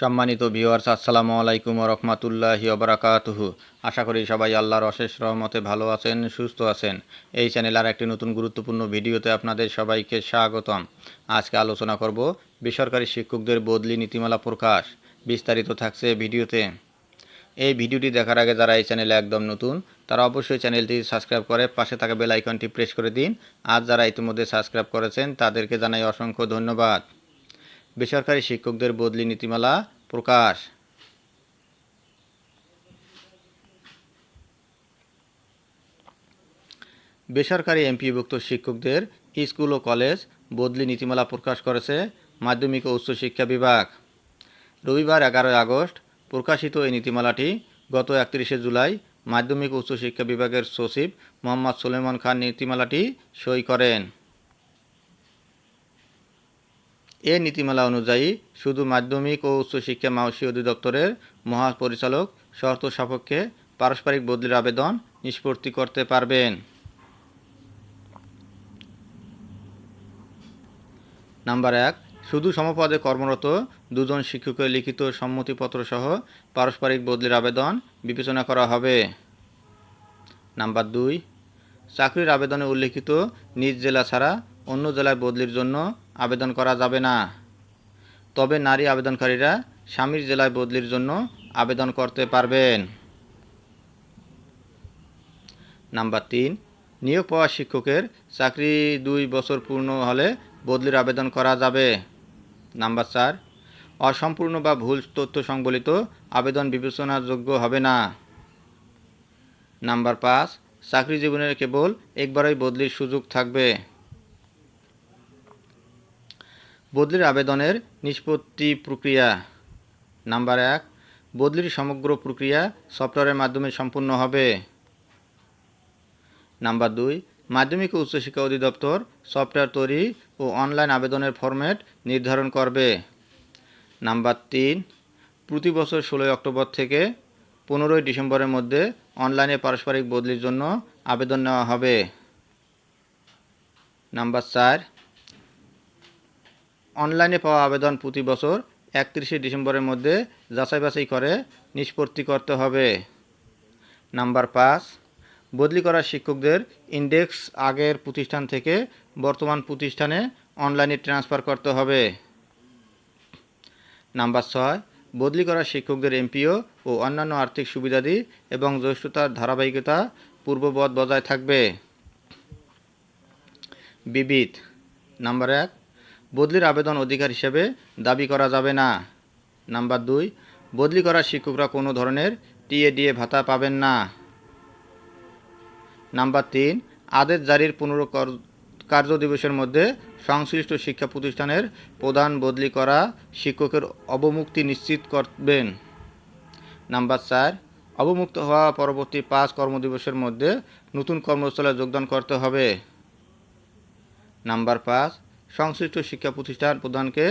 সম্মানিত ভিউয়ার্স আসসালামু আলাইকুম রহমতুল্লাহি ওবরাকাতুহু আশা করি সবাই আল্লাহর অশেষ রহমতে ভালো আছেন, সুস্থ আছেন। এই চ্যানেল আর একটি নতুন গুরুত্বপূর্ণ ভিডিওতে আপনাদের সবাইকে স্বাগতম। আজকে আলোচনা করব বেসরকারি শিক্ষকদের বদলি নীতিমালা প্রকাশ। বিস্তারিত থাকছে ভিডিওতে। এই ভিডিওটি দেখার আগে যারা এই চ্যানেলে একদম নতুন, তারা অবশ্যই চ্যানেলটি সাবস্ক্রাইব করে পাশে থাকা বেল আইকনটি প্রেস করে দিন। আর যারা ইতিমধ্যে সাবস্ক্রাইব করেছেন, তাদেরকে জানাই অসংখ্য ধন্যবাদ। বেসরকারি শিক্ষকদের বদলি নীতিমালা প্রকাশ। বেসরকারি এমপিভুক্ত শিক্ষকদের স্কুল ও কলেজ বদলি নীতিমালা প্রকাশ করেছে মাধ্যমিক ও উচ্চশিক্ষা বিভাগ। রবিবার এগারোই আগস্ট প্রকাশিত এই নীতিমালাটি গত একত্রিশে জুলাই মাধ্যমিক উচ্চশিক্ষা বিভাগের সচিব মোহাম্মদ সুলেমান খান নীতিমালাটি সই করেন। এ নীতিমালা অনুযায়ী শুধু মাধ্যমিক ও উচ্চশিক্ষা মাওসী অধিদপ্তরের মহাপরিচালক শর্ত সাপেক্ষে পারস্পরিক বদলির আবেদন নিষ্পত্তি করতে পারবেন। নাম্বার এক, শুধু সমপদে কর্মরত দুজন শিক্ষকের লিখিত সম্মতিপত্র সহ পারস্পরিক বদলির আবেদন বিবেচনা করা হবে। নাম্বার দুই, চাকরির আবেদনে উল্লিখিত নিজ জেলা ছাড়া অন্য জেলায় বদলির জন্য আবেদন করা যাবে না। তবে নারী আবেদনকারীরা স্বামীর জেলায় বদলির জন্য আবেদন করতে পারবেন। নাম্বার তিন, নিয়োগ পাওয়া শিক্ষকের চাকরি দুই বছর পূর্ণ হলে বদলির আবেদন করা যাবে। নাম্বার চার, অসম্পূর্ণ বা ভুল তথ্য সংবলিত আবেদন বিবেচনাযোগ্য হবে না। নাম্বার পাঁচ, চাকরি জীবনের কেবল একবারই বদলির সুযোগ থাকবে। বদলির আবেদনের নিষ্পত্তি প্রক্রিয়া। নাম্বার এক, বদলির সমগ্র প্রক্রিয়া সফটওয়্যারের মাধ্যমে সম্পূর্ণ হবে। নাম্বার দুই, মাধ্যমিক ও উচ্চশিক্ষা অধিদপ্তর সফটওয়্যার তৈরি ও অনলাইন আবেদনের ফরম্যাট নির্ধারণ করবে। নাম্বার তিন, প্রতি বছর ষোলোই অক্টোবর থেকে পনেরোই ডিসেম্বরের মধ্যে অনলাইনে পারস্পরিক বদলির জন্য আবেদন নেওয়া হবে। নাম্বার চার অনলাইনে পাওয়া আবেদন প্রতি বছর একত্রিশে ডিসেম্বরের মধ্যে যাচাই বাছাই করে নিষ্পত্তি করতে হবে। নাম্বার পাঁচ, বদলি করা শিক্ষকদের ইন্ডেক্স আগের প্রতিষ্ঠান থেকে বর্তমান প্রতিষ্ঠানে অনলাইনে ট্রান্সফার করতে হবে। নাম্বার ছয়, বদলি করা শিক্ষকদের এমপিও ও অন্যান্য আর্থিক সুবিধাদি এবং জ্যেষ্ঠতার ধারাবাহিকতা পূর্ববৎ বজায় থাকবে। বিবিধ, নাম্বার এক বদলির আবেদন অধিকার হিসেবে দাবি করা যাবে না। নাম্বার দুই, বদলি করা শিক্ষকরা কোনো ধরনের টিএডিএ ভাতা পাবেন না। নাম্বার তিন, আদেশ জারির পনেরো কার্য দিবসের মধ্যে সংশ্লিষ্ট শিক্ষা প্রতিষ্ঠানের প্রধান বদলি করা শিক্ষকের অবমুক্তি নিশ্চিত করবেন। নাম্বার চার, অবমুক্ত হওয়া পরবর্তী পাঁচ কর্মদিবসের মধ্যে নতুন কর্মস্থলে যোগদান করতে হবে। নাম্বার পাঁচ সংশ্লিষ্ট শিক্ষা প্রতিষ্ঠান প্রধানকে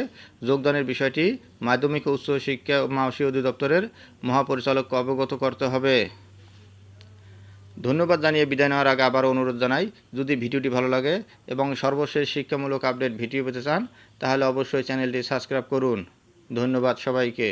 যোগদানের বিষয়টি মাধ্যমিক ও উচ্চ শিক্ষা মাওসী অধিদপ্তরের মহাপরিচালককে অবগত করতে হবে। ধন্যবাদ জানিয়ে বিদায় নেওয়ার আগে আবার অনুরোধ জানাই, যদি ভিডিওটি ভালো লাগে এবং সর্বশেষ শিক্ষামূলক আপডেট ভিডিও পেতে চান, তাহলে অবশ্যই চ্যানেলটি সাবস্ক্রাইব করুন। ধন্যবাদ সবাইকে।